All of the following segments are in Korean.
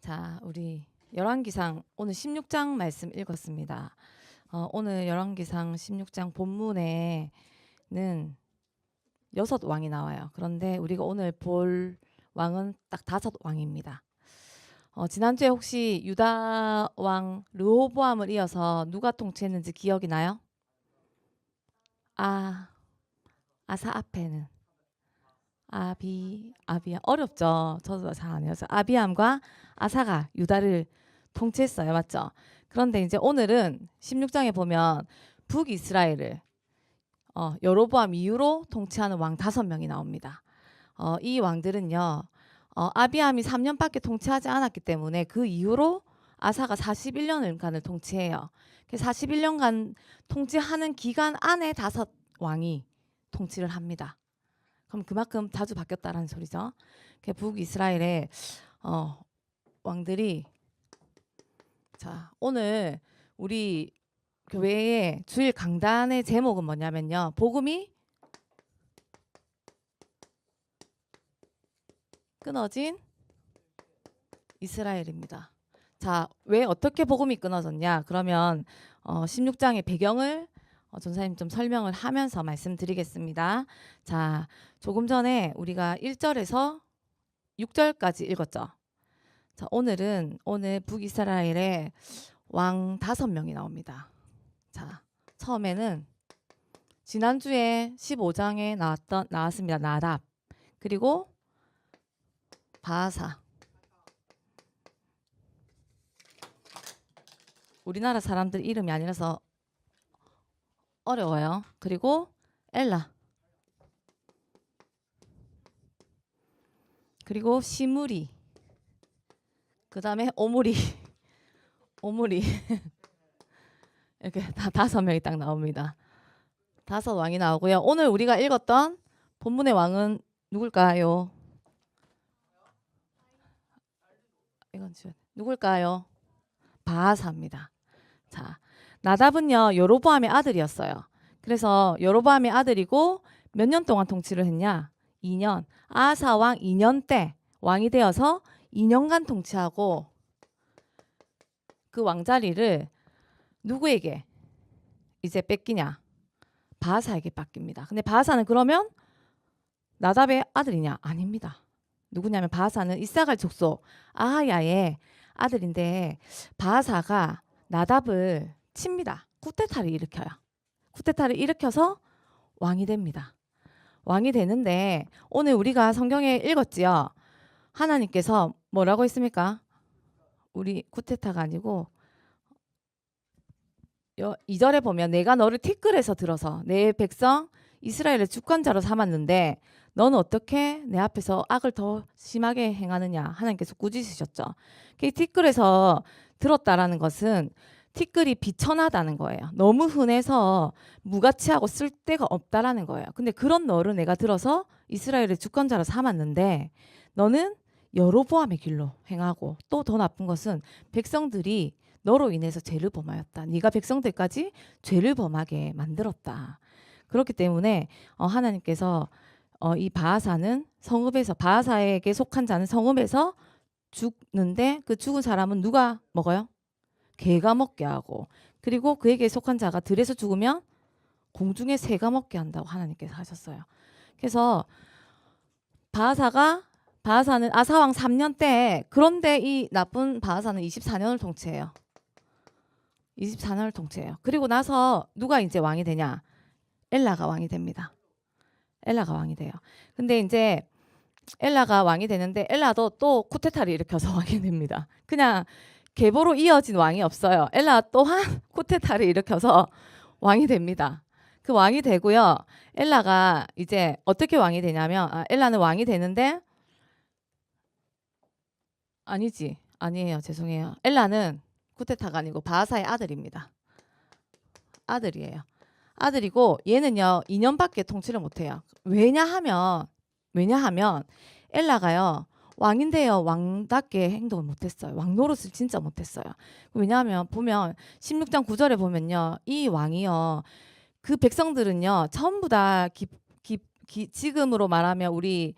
자, 우리 열왕기상 오늘 16장 말씀 읽었습니다. 어, 오늘 열왕기상 16장 본문에는 여섯 왕이 나와요. 그런데 우리가 오늘 볼 왕은 딱 다섯 왕입니다. 어, 지난주에 혹시 유다 왕 르호보암을 이어서 누가 통치했는지 기억이 나요? 아, 아사 앞에는 아비 아비야 어렵죠. 저도 잘 안 해서 아비암과 아사가 유다를 통치했어요. 맞죠? 그런데 이제 오늘은 16장에 보면 북이스라엘을 어, 여로보암 이후로 통치하는 왕 다섯 명이 나옵니다. 어, 이 왕들은요. 어, 아비암이 3년밖에 통치하지 않았기 때문에 그 이후로 아사가 41년간을 통치해요. 그 41년간 통치하는 기간 안에 다섯 왕이 통치를 합니다. 그럼 그만큼 자주 바뀌었다라는 소리죠. 그 북이스라엘의 어, 왕들이 자 오늘 우리 교회의 주일 강단의 제목은 뭐냐면요. 복음이 끊어진 이스라엘입니다. 자, 왜 어떻게 복음이 끊어졌냐? 그러면 어, 16장의 배경을 어, 전사님 좀 설명을 하면서 말씀드리겠습니다. 자, 조금 전에 우리가 1절에서 6절까지 읽었죠. 자, 오늘은 오늘 북이스라엘의 왕 다섯 명이 나옵니다. 자, 처음에는 지난주에 15장에 나왔던 나왔습니다. 나답. 그리고 바사. 우리나라 사람들 이름이 아니라서 어려워요. 그리고 엘라. 그리고 시무리. 그 다음에 오무리. 오무리. 이렇게 다 다섯 명이 딱 나옵니다. 다섯 왕이 나오고요. 오늘 우리가 읽었던 본문의 왕은 누굴까요? 이건 누굴까요? 바하사입니다. 자, 나답은요 여로보암의 아들이었어요. 그래서 여로보암의 아들이고 몇 년 동안 통치를 했냐? 2년. 아사 왕 2년 때 왕이 되어서 2년간 통치하고 그 왕자리를 누구에게 이제 뺏기냐? 바하사에게 뺏깁니다. 근데 바하사는 그러면 나답의 아들이냐? 아닙니다. 누구냐면 바하사는 이사갈 족속 아하야의 아들인데 바하사가 나답을 칩니다. 쿠데타를 일으켜요. 쿠데타를 일으켜서 왕이 됩니다. 왕이 되는데 오늘 우리가 성경에 읽었지요. 하나님께서 뭐라고 했습니까? 우리 쿠데타가 아니고 여, 2절에 보면 내가 너를 티끌에서 들어서 내 백성 이스라엘의 주권자로 삼았는데 너는 어떻게 내 앞에서 악을 더 심하게 행하느냐 하나님께서 꾸짖으셨죠. 그 티끌에서 들었다라는 것은 티끌이 비천하다는 거예요. 너무 흔해서 무가치하고 쓸데가 없다라는 거예요. 근데 그런 너를 내가 들어서 이스라엘의 주권자로 삼았는데 너는 여로보암의 길로 행하고 또 더 나쁜 것은 백성들이 너로 인해서 죄를 범하였다. 네가 백성들까지 죄를 범하게 만들었다. 그렇기 때문에 어, 하나님께서 어, 이 바하사는 성읍에서 바하사에게 속한 자는 성읍에서 죽는데 그 죽은 사람은 누가 먹어요? 개가 먹게 하고 그리고 그에게 속한 자가 들에서 죽으면 공중에 새가 먹게 한다고 하나님께서 하셨어요. 그래서 바하사가 바하사는 아사왕 3년 때 그런데 이 나쁜 바하사는 24년을 통치해요. 24년을 통치해요. 그리고 나서 누가 이제 왕이 되냐? 엘라가 왕이 됩니다. 엘라가 왕이 돼요. 근데 이제 엘라가 왕이 되는데 엘라도 또 쿠데타를 일으켜서 왕이 됩니다. 그냥 계보로 이어진 왕이 없어요. 엘라 또한 쿠데타를 일으켜서 왕이 됩니다. 그 왕이 되고요. 엘라가 이제 어떻게 왕이 되냐면 아, 엘라는 왕이 되는데 아니지 아니에요 죄송해요. 엘라는 쿠데타가 아니고 바하사의 아들입니다. 아들이에요. 아들이고 얘는요 2년밖에 통치를 못해요. 왜냐하면 왜냐하면 엘라가요 왕인데요 왕답게 행동을 못했어요. 왕 노릇을 진짜 못했어요. 왜냐하면 보면 16장 9절에 보면요 이 왕이요 그 백성들은요 전부 다 기, 기, 기, 지금으로 말하면 우리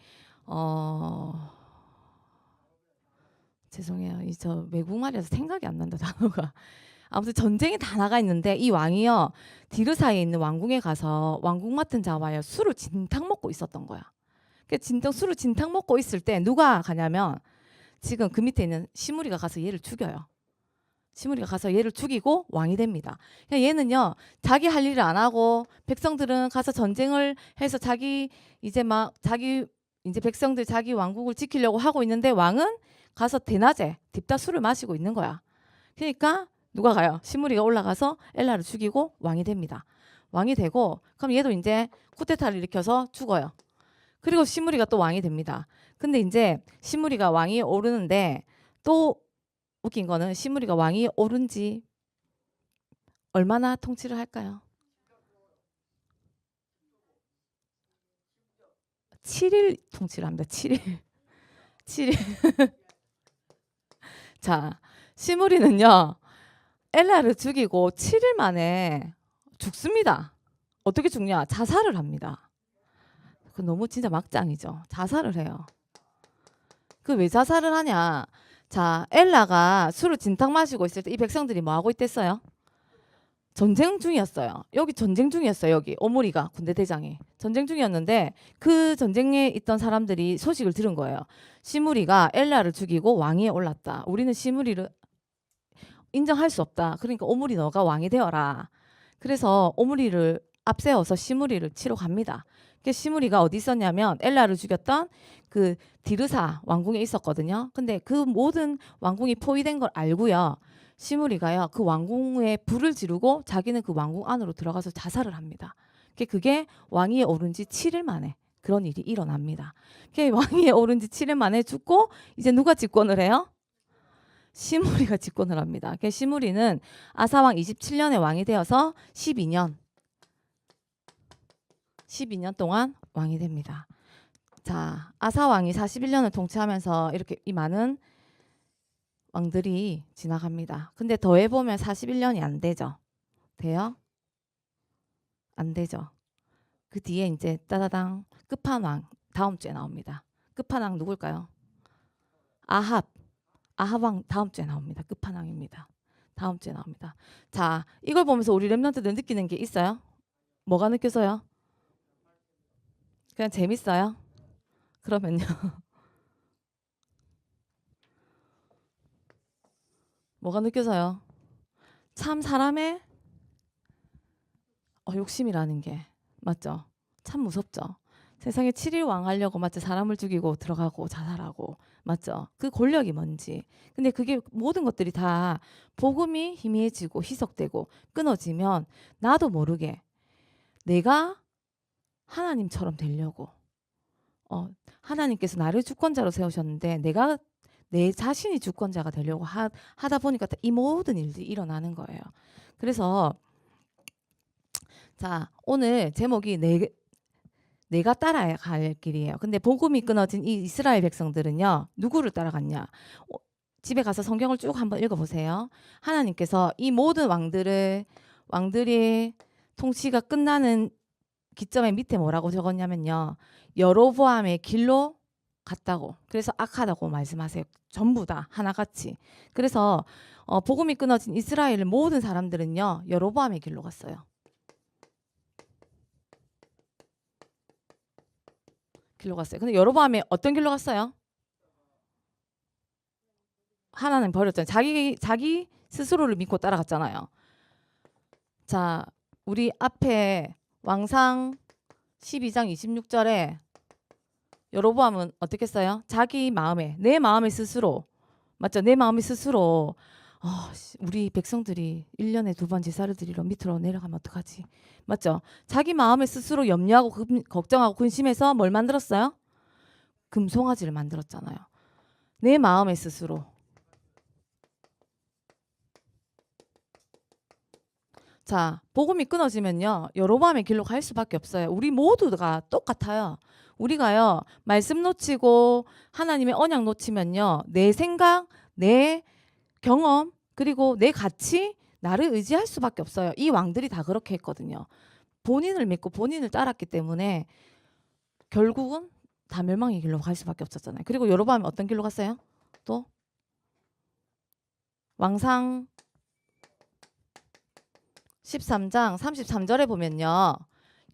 어 죄송해요. 이 저 외국말이라서 생각이 안 난다 단어가. 아무튼 전쟁이 다 나가 있는데 이 왕이요 디르사에 있는 왕궁에 가서 왕궁 맡은 자와요 술을 진탕 먹고 있었던 거야. 그 진탕 술을 진탕 먹고 있을 때 누가 가냐면 지금 그 밑에 있는 시무리가 가서 얘를 죽여요. 시무리가 가서 얘를 죽이고 왕이 됩니다. 얘는요 자기 할 일을 안 하고 백성들은 가서 전쟁을 해서 자기 이제 막 자기 이제 백성들 자기 왕국을 지키려고 하고 있는데 왕은 가서 대낮에 딥다 술을 마시고 있는 거야. 그러니까 누가 가요? 시무리가 올라가서 엘라를 죽이고 왕이 됩니다. 왕이 되고 그럼 얘도 이제 쿠데타를 일으켜서 죽어요. 그리고 시무리가 또 왕이 됩니다. 근데 이제 시무리가 왕이 오르는데 또 웃긴 거는 시무리가 왕이 오른 지 얼마나 통치를 할까요? 7일 통치를 합니다. 7일. 7일. 자, 시무리는요. 엘라를 죽이고 7일 만에 죽습니다. 어떻게 죽냐? 자살을 합니다. 그 너무 진짜 막장이죠. 자살을 해요. 그 왜 자살을 하냐? 자, 엘라가 술을 진탕 마시고 있을 때 이 백성들이 뭐 하고 있댔어요? 전쟁 중이었어요. 여기 전쟁 중이었어요. 여기 오모리가 군대 대장이 전쟁 중이었는데 그 전쟁에 있던 사람들이 소식을 들은 거예요. 시무리가 엘라를 죽이고 왕위에 올랐다. 우리는 시무리를 인정할 수 없다. 그러니까 오므리 너가 왕이 되어라. 그래서 오므리를 앞세워서 시무리를 치러 갑니다. 그 시무리가 어디 있었냐면 엘라를 죽였던 그 디르사 왕궁에 있었거든요. 근데 그 모든 왕궁이 포위된 걸 알고요. 시무리가요 그 왕궁에 불을 지르고 자기는 그 왕궁 안으로 들어가서 자살을 합니다. 그게- 왕위에 오른 지 7일 만에 그런 일이 일어납니다. 그게 왕위에 오른 지 7일 만에 죽고 이제 누가 집권을 해요? 시무리가 집권을 합니다. 그 시무리는 아사왕 27년에 왕이 되어서 12년 12년 동안 왕이 됩니다. 자, 아사 왕이 41년을 통치하면서 이렇게 이 많은 왕들이 지나갑니다. 근데 더해 보면 41년이 안 되죠. 돼요? 안 되죠. 그 뒤에 이제 따다당 끝판왕 다음 주에 나옵니다. 끝판왕 누굴까요? 아합. 아합왕 다음 주에 나옵니다. 끝판왕입니다. 다음 주에 나옵니다. 자, 이걸 보면서 우리 랩런트들 느끼는 게 있어요? 뭐가 느껴져요? 그냥 재밌어요? 그러면요. 뭐가 느껴져요? 참 사람의 어, 욕심이라는 게 맞죠? 참 무섭죠. 세상에 7일 왕 하려고 맞죠? 사람을 죽이고 들어가고 자살하고 맞죠? 그 권력이 뭔지. 근데 그게 모든 것들이 다 복음이 희미해지고 희석되고 끊어지면 나도 모르게 내가 하나님처럼 되려고 어, 하나님께서 나를 주권자로 세우셨는데 내가 내 자신이 주권자가 되려고 하, 하다 보니까 이 모든 일들이 일어나는 거예요. 그래서 자 오늘 제목이 내, 내가 따라갈 길이에요. 근데 복음이 끊어진 이 이스라엘 백성들은요 누구를 따라갔냐? 어, 집에 가서 성경을 쭉 한번 읽어보세요. 하나님께서 이 모든 왕들을 왕들이 통치가 끝나는 기점의 밑에 뭐라고 적었냐면요. 여로보암의 길로 갔다고. 그래서 악하다고 말씀하세요. 전부 다 하나같이. 그래서 어, 복음이 끊어진 이스라엘 모든 사람들은요. 여로보암의 길로 갔어요. 길로 갔어요. 근데 여로보암이 어떤 길로 갔어요? 하나님 버렸잖아요. 자기 자기 스스로를 믿고 따라갔잖아요. 자, 우리 앞에 왕상 12장 26절에 여로보암은 어떻게 써요? 자기 마음에 내 마음에 스스로 맞죠? 내 마음이 스스로 어, 씨, 우리 백성들이 1년에 두 번 제사를 드리러 밑으로 내려가면 어떡하지? 맞죠? 자기 마음에 스스로 염려하고 금- 걱정하고 근심해서 뭘 만들었어요? 금송아지를 만들었잖아요. 내 마음에 스스로 자, 복음이 끊어지면요. 여로보암의 길로 갈 수밖에 없어요. 우리 모두가 똑같아요. 우리가요. 말씀 놓치고 하나님의 언약 놓치면요. 내 생각, 내 경험, 그리고 내 가치, 나를 의지할 수밖에 없어요. 이 왕들이 다 그렇게 했거든요. 본인을 믿고 본인을 따랐기 때문에 결국은 다 멸망의 길로 갈 수밖에 없었잖아요. 그리고 여로보암이 어떤 길로 갔어요? 또 왕상 13장 33절에 보면요.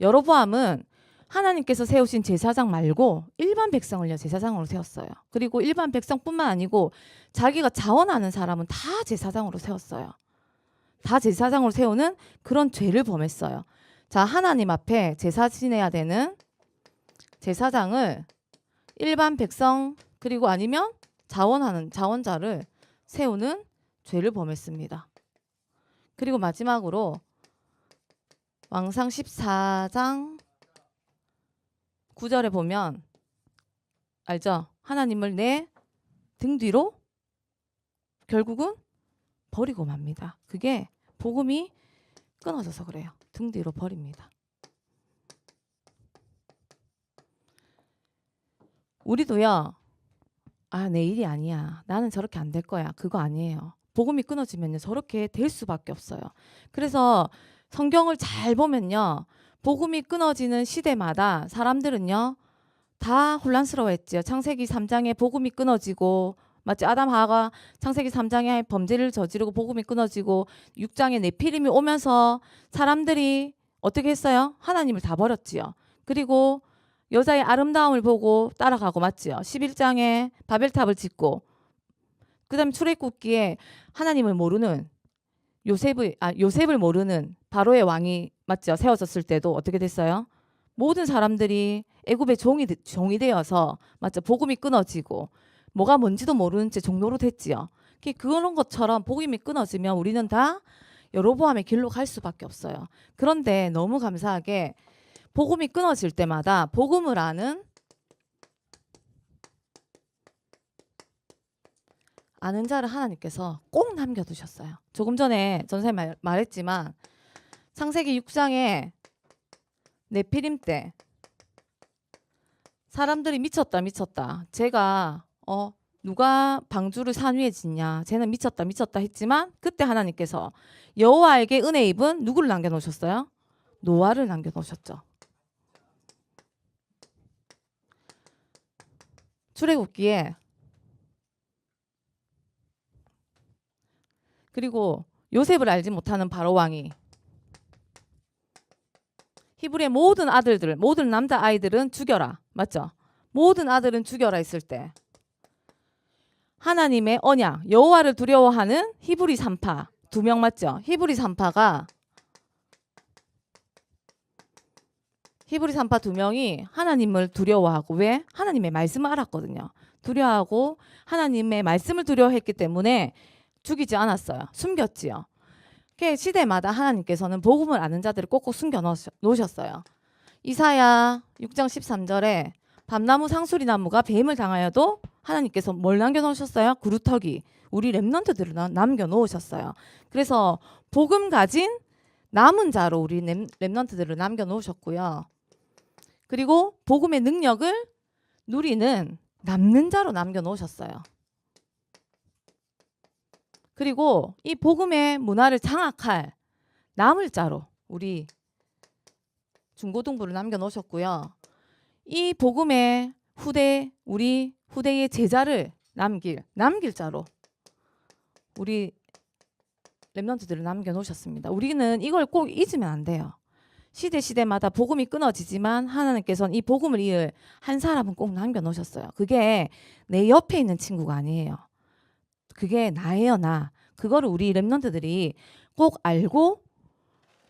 여로보암은 하나님께서 세우신 제사장 말고 일반 백성을요 제사장으로 세웠어요. 그리고 일반 백성뿐만 아니고 자기가 자원하는 사람은 다 제사장으로 세웠어요. 다 제사장으로 세우는 그런 죄를 범했어요. 자, 하나님 앞에 제사 지내야 되는 제사장을 일반 백성 그리고 아니면 자원하는 자원자를 세우는 죄를 범했습니다. 그리고 마지막으로 왕상 14장 9절에 보면 알죠? 하나님을 내 등 뒤로 결국은 버리고 맙니다. 그게 복음이 끊어져서 그래요. 등 뒤로 버립니다. 우리도요. 아, 내 일이 아니야. 나는 저렇게 안 될 거야. 그거 아니에요. 복음이 끊어지면요. 저렇게 될 수밖에 없어요. 그래서 성경을 잘 보면요. 복음이 끊어지는 시대마다 사람들은요. 다 혼란스러워했지요. 창세기 3장에 복음이 끊어지고 맞지? 아담 하가 창세기 3장에 범죄를 저지르고 복음이 끊어지고 6장에 네피림이 오면서 사람들이 어떻게 했어요? 하나님을 다 버렸지요. 그리고 여자의 아름다움을 보고 따라가고 맞지요. 11장에 바벨탑을 짓고 그다음에 출애굽기에 하나님을 모르는 요셉의 아 요셉을 모르는 바로의 왕이 맞죠. 세워졌을 때도 어떻게 됐어요? 모든 사람들이 애굽의 종이 되- 종이 되어서 맞죠. 복음이 끊어지고 뭐가 뭔지도 모르는 채 종로로 됐지요. 그- 그런 것처럼 복음이 끊어지면 우리는 다 여로보암의 길로 갈 수밖에 없어요. 그런데 너무 감사하게 복음이 끊어질 때마다 복음을 아는 아는 자를 하나님께서 꼭 남겨두셨어요. 조금 전에 전생 말, 말했지만 창세기 6장에 네피림 때 사람들이 미쳤다 미쳤다. 제가 어 누가 방주를 산 위에 짓냐. 쟤는 미쳤다 미쳤다 했지만 그때 하나님께서 여호와에게 은혜 입은 누구를 남겨 놓으셨어요? 노아를 남겨 놓으셨죠. 출애굽기에 그리고 요셉을 알지 못하는 바로 왕이 히브리의 모든 아들들, 모든 남자 아이들은 죽여라. 맞죠? 모든 아들은 죽여라 했을 때 하나님의 언약, 여호와를 두려워하는 히브리 산파 두 명 맞죠? 히브리 산파가 히브리 산파 두 명이 하나님을 두려워하고 왜? 하나님의 말씀을 알았거든요. 두려워하고 하나님의 말씀을 두려워했기 때문에 죽이지 않았어요. 숨겼지요. 그 시대마다 하나님께서는 복음을 아는 자들을 꼭꼭 숨겨 놓으셨어요. 이사야 6장 13절에 밤나무 상수리 나무가 뱀을 당하여도 하나님께서 뭘 남겨 놓으셨어요? 구루터기. 우리 렘넌트들을 나- 남겨 놓으셨어요. 그래서 복음 가진 남은 자로 우리 렘, 렘넌트들을 남겨 놓으셨고요. 그리고 복음의 능력을 누리는 남는 자로 남겨 놓으셨어요. 그리고 이 복음의 문화를 장악할 남을 자로 우리 중고등부를 남겨 놓으셨고요. 이 복음의 후대 우리 후대의 제자를 남길 남길 자로 우리 렘넌트들을 남겨 놓으셨습니다. 우리는 이걸 꼭 잊으면 안 돼요. 시대 시대마다 복음이 끊어지지만 하나님께서는 이 복음을 이을 한 사람은 꼭 남겨 놓으셨어요. 그게 내 옆에 있는 친구가 아니에요. 그게 나예요, 나. 그거를 우리 렘넌트들이 꼭 알고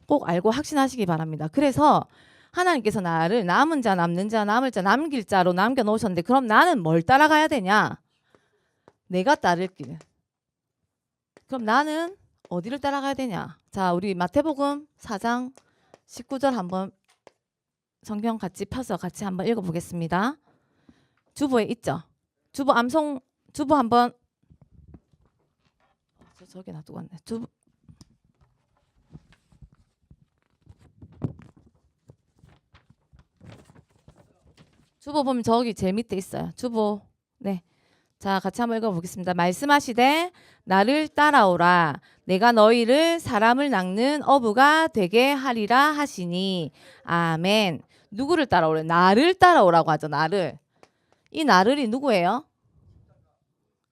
꼭 알고 확신하시기 바랍니다. 그래서 하나님께서 나를 남은 자, 남는 자, 남을 자, 남길 자로 남겨 놓으셨는데 그럼 나는 뭘 따라가야 되냐? 내가 따를 길. 그럼 나는 어디를 따라가야 되냐? 자, 우리 마태복음 4장 19절 한번 성경 같이 펴서 같이 한번 읽어 보겠습니다. 주보에 있죠? 주보 암송 주보 한번 저 저기 놔두고 왔네. 주보 주보 보면 저기 제일 밑에 있어요. 주보. 네. 자, 같이 한번 읽어 보겠습니다. 말씀하시되 나를 따라오라. 내가 너희를 사람을 낚는 어부가 되게 하리라 하시니. 아멘. 누구를 따라오래? 나를 따라오라고 하죠. 나를. 이 나를이 누구예요?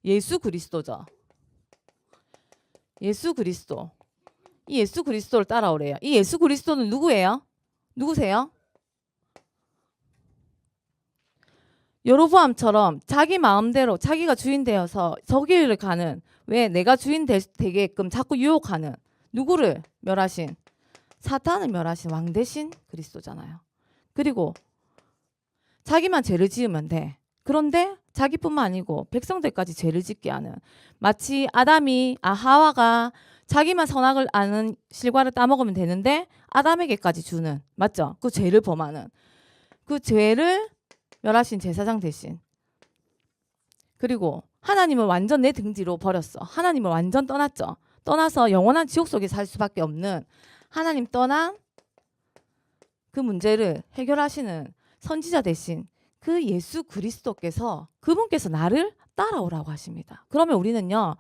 예수 그리스도죠. 예수 그리스도. 이 예수 그리스도를 따라오래요. 이 예수 그리스도는 누구예요? 누구세요? 여로보암처럼 자기 마음대로 자기가 주인 되어서 저기를 가는 왜 내가 주인 되, 되게끔 자꾸 유혹하는 누구를 멸하신 사탄을 멸하신 왕 대신 그리스도잖아요. 그리고 자기만 죄를 지으면 돼. 그런데 자기뿐만 아니고 백성들까지 죄를 짓게 하는 마치 아담이 아 하와가 자기만 선악을 아는 실과를 따먹으면 되는데 아담에게까지 주는 맞죠? 그 죄를 범하는 그 죄를 멸하신 제사장 대신 그리고 하나님을 완전 내등 뒤로 버렸어. 하나님을 완전 떠났죠. 떠나서 영원한 지옥 속에 살 수밖에 없는 하나님 떠난 그 문제를 해결하시는 선지자 대신 그 예수 그리스도께서 그분께서 나를 따라오라고 하십니다. 그러면 우리는요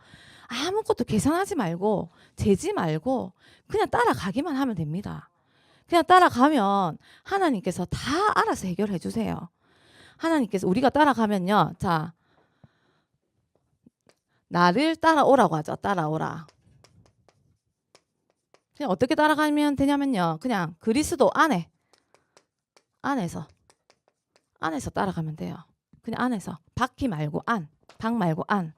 아무것도 계산하지 말고 재지 말고 그냥 따라가기만 하면 됩니다. 그냥 따라가면 하나님께서 다 알아서 해결해 주세요. 하나님께서 우리가 따라가면요. 자, 나를 따라오라고 하죠. 따라오라. 그냥 어떻게 따라가면 되냐면요. 그냥 그리스도 안에 안에서 안에서 따라가면 돼요. 그냥 안에서 바퀴 말고 안, 방 말고 안.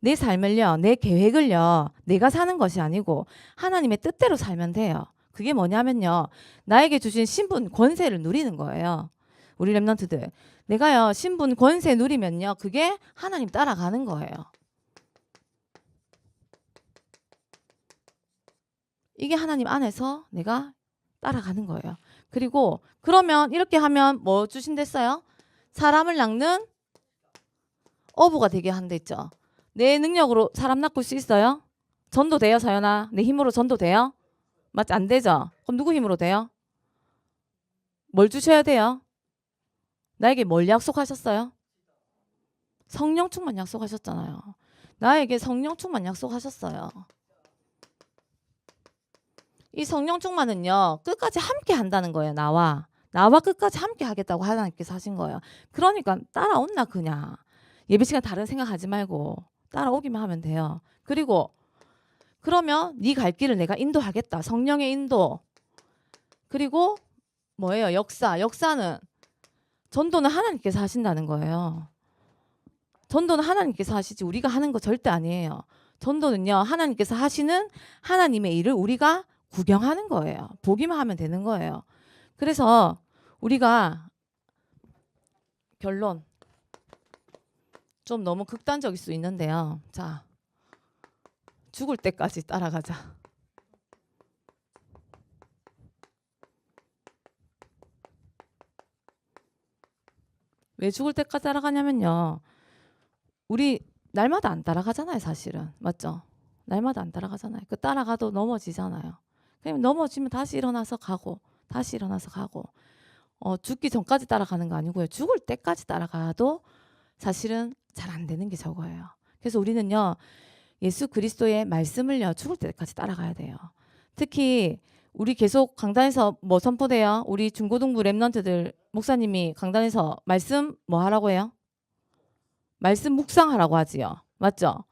내 삶을요, 내 계획을요, 내가 사는 것이 아니고 하나님의 뜻대로 살면 돼요. 그게 뭐냐면요, 나에게 주신 신분 권세를 누리는 거예요. 우리 랩런트들, 내가요 신분 권세 누리면요, 그게 하나님 따라가는 거예요. 이게 하나님 안에서 내가 따라가는 거예요. 그리고 그러면 이렇게 하면 뭐 주신댔어요? 사람을 낚는 어부가 되게 한댔죠. 내 능력으로 사람 낚을 수 있어요? 전도 돼요, 서연아? 내 힘으로 전도 돼요? 맞지? 안 되죠? 그럼 누구 힘으로 돼요? 뭘 주셔야 돼요? 나에게 뭘 약속하셨어요? 성령 충만 약속하셨잖아요. 나에게 성령 충만 약속하셨어요. 이 성령 충만은요 끝까지 함께 한다는 거예요 나와. 나와 끝까지 함께 하겠다고 하나님께서 하신 거예요. 그러니까 따라온나 그냥. 예배 시간 다른 생각하지 말고 따라오기만 하면 돼요. 그리고 그러면 네 갈 길을 내가 인도하겠다. 성령의 인도. 그리고 뭐예요? 역사. 역사는 전도는 하나님께서 하신다는 거예요. 전도는 하나님께서 하시지 우리가 하는 거 절대 아니에요. 전도는요 하나님께서 하시는 하나님의 일을 우리가 구경하는 거예요. 보기만 하면 되는 거예요. 그래서 우리가 결론 좀 너무 극단적일 수 있는데요. 자, 죽을 때까지 따라가자. 왜 죽을 때까지 따라가냐면요. 우리 날마다 안 따라가잖아요, 사실은. 맞죠? 날마다 안 따라가잖아요. 그 따라가도 넘어지잖아요. 그냥 넘어지면 다시 일어나서 가고 다시 일어나서 가고 어, 죽기 전까지 따라가는 거 아니고요. 죽을 때까지 따라가도 사실은 잘 안 되는 게 저거예요. 그래서 우리는요. 예수 그리스도의 말씀을요. 죽을 때까지 따라가야 돼요. 특히 우리 계속 강단에서 뭐 선포돼요? 우리 중고등부 랩런트들 목사님이 강단에서 말씀 뭐 하라고 해요? 말씀 묵상하라고 하지요. 맞죠?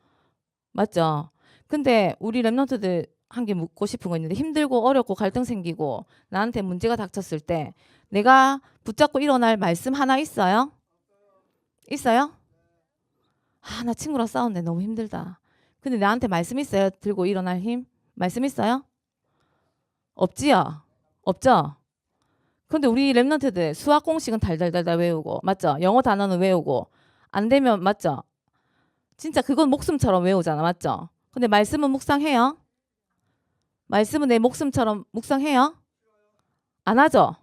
맞죠? 근데 우리 랩런트들 한 개 묻고 싶은 거 있는데 힘들고 어렵고 갈등 생기고 나한테 문제가 닥쳤을 때 내가 붙잡고 일어날 말씀 하나 있어요? 있어요? 아, 나 친구랑 싸웠는데 너무 힘들다. 근데 나한테 말씀 있어요? 들고 일어날 힘? 말씀 있어요? 없지요? 없죠? 근데 우리 랩런트들 수학 공식은 달달달달 외우고 맞죠? 영어 단어는 외우고 안 되면 맞죠? 진짜 그건 목숨처럼 외우잖아 맞죠? 근데 말씀은 묵상해요? 말씀은 내 목숨처럼 묵상해요? 안 하죠?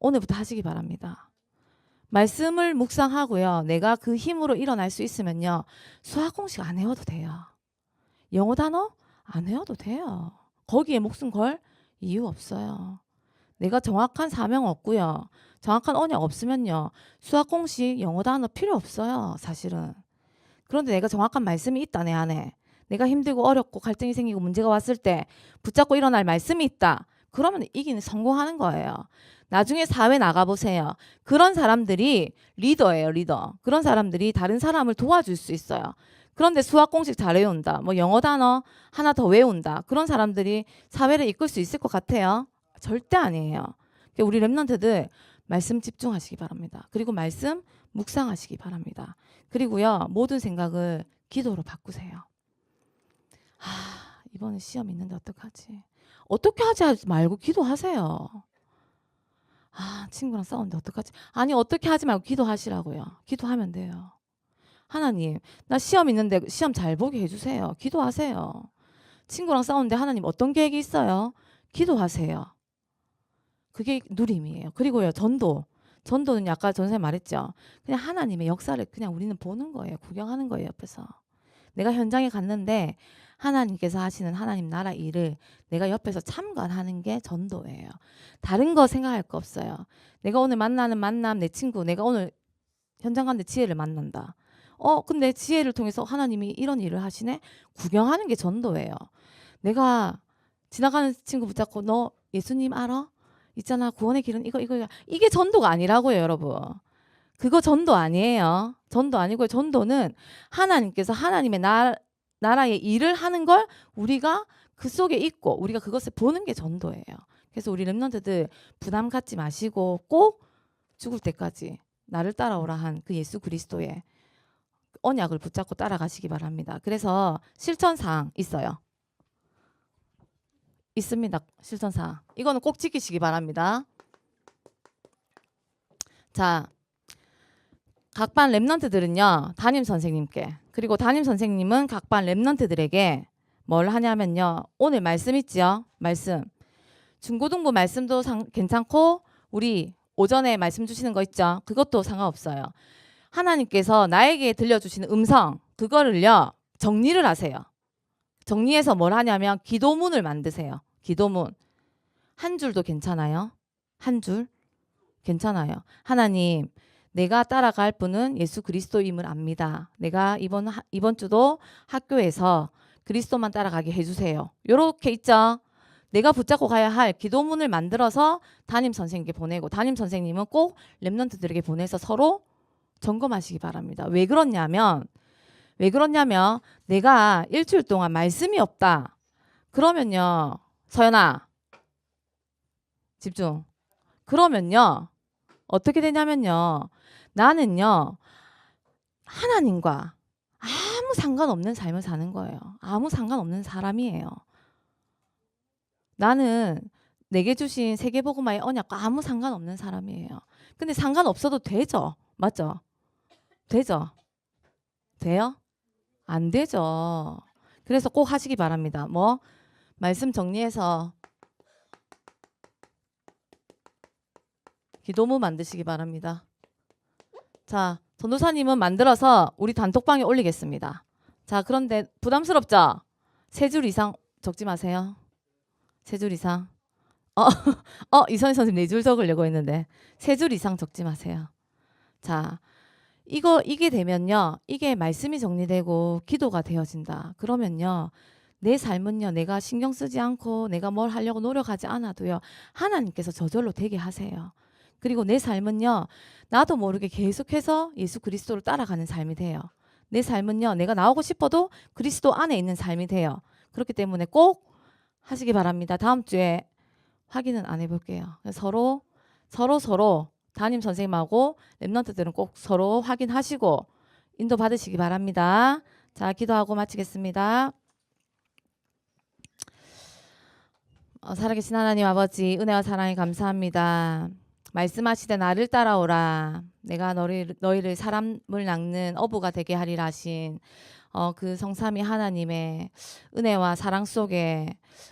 오늘부터 하시기 바랍니다. 말씀을 묵상하고요. 내가 그 힘으로 일어날 수 있으면요. 수학 공식 안 외워도 돼요. 영어 단어 안 외워도 돼요. 거기에 목숨 걸 이유 없어요. 내가 정확한 사명 없고요. 정확한 언약 없으면요. 수학 공식, 영어 단어 필요 없어요. 사실은. 그런데 내가 정확한 말씀이 있다 내 안에. 내가 힘들고 어렵고 갈등이 생기고 문제가 왔을 때 붙잡고 일어날 말씀이 있다. 그러면 이기는 성공하는 거예요. 나중에 사회 나가 보세요. 그런 사람들이 리더예요, 리더. 그런 사람들이 다른 사람을 도와줄 수 있어요. 그런데 수학 공식 잘 외운다. 뭐 영어 단어 하나 더 외운다. 그런 사람들이 사회를 이끌 수 있을 것 같아요? 절대 아니에요. 그러니까 우리 랩런트들 말씀 집중하시기 바랍니다. 그리고 말씀 묵상하시기 바랍니다. 그리고요 모든 생각을 기도로 바꾸세요. 아 이번에 시험 있는데 어떡하지? 어떻게 하지 말고 기도하세요. 아 친구랑 싸웠는데 어떡하지? 아니 어떻게 하지 말고 기도하시라고요. 기도하면 돼요. 하나님 나 시험 있는데 시험 잘 보게 해주세요. 기도하세요. 친구랑 싸우는데 하나님 어떤 계획이 있어요? 기도하세요. 그게 누림이에요. 그리고요 전도. 전도는 아까 전선생 말했죠. 그냥 하나님의 역사를 그냥 우리는 보는 거예요. 구경하는 거예요 옆에서. 내가 현장에 갔는데 하나님께서 하시는 하나님 나라 일을 내가 옆에서 참관하는 게 전도예요. 다른 거 생각할 거 없어요. 내가 오늘 만나는 만남 내 친구 내가 오늘 현장 갔는데 지혜를 만난다. 어 근데 지혜를 통해서 하나님이 이런 일을 하시네. 구경하는 게 전도예요. 내가 지나가는 친구 붙잡고 너 예수님 알아? 있잖아 구원의 길은 이거 이거 이게 전도가 아니라고요 여러분. 그거 전도 아니에요. 전도 아니고요. 전도는 하나님께서 하나님의 나, 나라의 일을 하는 걸 우리가 그 속에 있고 우리가 그것을 보는 게 전도예요. 그래서 우리 랩런트들 부담 갖지 마시고 꼭 죽을 때까지 나를 따라오라 한 그 예수 그리스도의 언약을 붙잡고 따라가시기 바랍니다. 그래서 실천 사항 있어요. 있습니다. 실천 사항. 이거는 꼭 지키시기 바랍니다. 자, 각반 랩런트들은요 담임 선생님께 그리고 담임 선생님은 각반 랩런트들에게 뭘 하냐면요 오늘 말씀 있지요? 말씀. 중고등부 말씀도 상, 괜찮고 우리 오전에 말씀 주시는 거 있죠? 그것도 상관없어요. 하나님께서 나에게 들려주시는 음성 그거를요 정리를 하세요. 정리해서 뭘 하냐면 기도문을 만드세요. 기도문. 한 줄도 괜찮아요? 한 줄? 괜찮아요. 하나님 내가 따라갈 분은 예수 그리스도임을 압니다. 내가 이번 하- 이번 주도 학교에서 그리스도만 따라가게 해주세요. 요렇게 있죠. 내가 붙잡고 가야 할 기도문을 만들어서 담임 선생님께 보내고 담임 선생님은 꼭 랩런트들에게 보내서 서로 점검하시기 바랍니다. 왜 그렇냐면 왜 그렇냐면 내가 일주일 동안 말씀이 없다. 그러면요 서연아 집중. 그러면요 어떻게 되냐면요 나는요 하나님과 아무 상관없는 삶을 사는 거예요. 아무 상관없는 사람이에요. 나는 내게 주신 세계복음화의 언약과 아무 상관없는 사람이에요. 근데 상관없어도 되죠. 맞죠? 되죠? 돼요? 안 되죠. 그래서 꼭 하시기 바랍니다. 뭐 말씀 정리해서 기도문 만드시기 바랍니다. 자, 전도사님은 만들어서 우리 단톡방에 올리겠습니다. 자, 그런데 부담스럽죠? 세 줄 이상 적지 마세요. 세 줄 이상. 어, 어, 이선희 선생님 네 줄 적으려고 했는데 세 줄 이상 적지 마세요. 자, 이거 이게 되면요, 이게 말씀이 정리되고 기도가 되어진다. 그러면요, 내 삶은요, 내가 신경 쓰지 않고 내가 뭘 하려고 노력하지 않아도요, 하나님께서 저절로 되게 하세요. 그리고 내 삶은요, 나도 모르게 계속해서 예수 그리스도를 따라가는 삶이 돼요. 내 삶은요, 내가 나오고 싶어도 그리스도 안에 있는 삶이 돼요. 그렇기 때문에 꼭 하시기 바랍니다. 다음 주에 확인은 안 해볼게요. 서로 서로 서로 담임 선생님하고 랩런트들은 꼭 서로 확인하시고 인도 받으시기 바랍니다. 자, 기도하고 마치겠습니다. 어, 살아계신 하나님 아버지 은혜와 사랑에 감사합니다. 말씀하시되 나를 따라오라. 내가 너를 너희를 사람을 낚는 어부가 되게 하리라 하신 어, 그 성삼위 하나님의 은혜와 사랑 속에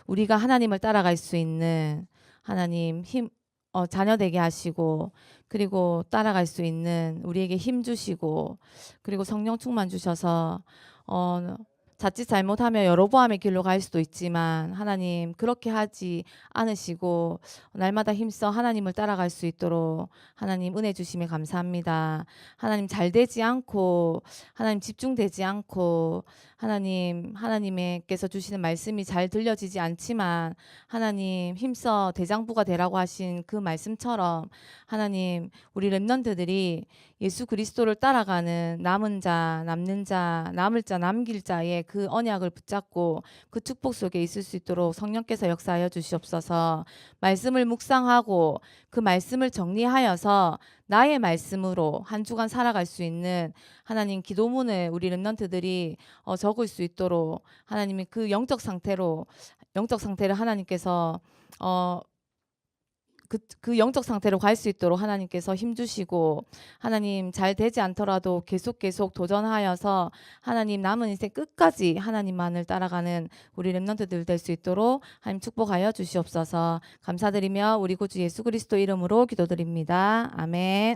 우리가 하나님을 따라갈 수 있는 하나님 힘 어, 자녀 되게 하시고 그리고 따라갈 수 있는 우리에게 힘 주시고 그리고 성령 충만 주셔서 어, 자칫 잘못하면 여로보암의 길로 갈 수도 있지만 하나님 그렇게 하지 않으시고 날마다 힘써 하나님을 따라갈 수 있도록 하나님 은혜 주심에 감사합니다. 하나님 잘 되지 않고 하나님 집중되지 않고 하나님 하나님께서 주시는 말씀이 잘 들려지지 않지만 하나님 힘써 대장부가 되라고 하신 그 말씀처럼 하나님 우리 랩런트들이 예수 그리스도를 따라가는 남은 자, 남는 자, 남을 자, 남길 자의 그 언약을 붙잡고 그 축복 속에 있을 수 있도록 성령께서 역사하여 주시옵소서. 말씀을 묵상하고 그 말씀을 정리하여서 나의 말씀으로 한 주간 살아갈 수 있는 하나님 기도문을 우리 렘넌트들이 어, 적을 수 있도록 하나님이 그 영적 상태로 영적 상태를 하나님께서 어, 그, 그 영적 상태로 갈 수 있도록 하나님께서 힘주시고 하나님 잘 되지 않더라도 계속 계속 도전하여서 하나님 남은 인생 끝까지 하나님만을 따라가는 우리 렘넌트들 될 수 있도록 하나님 축복하여 주시옵소서 감사드리며 우리 구주 예수 그리스도 이름으로 기도드립니다. 아멘.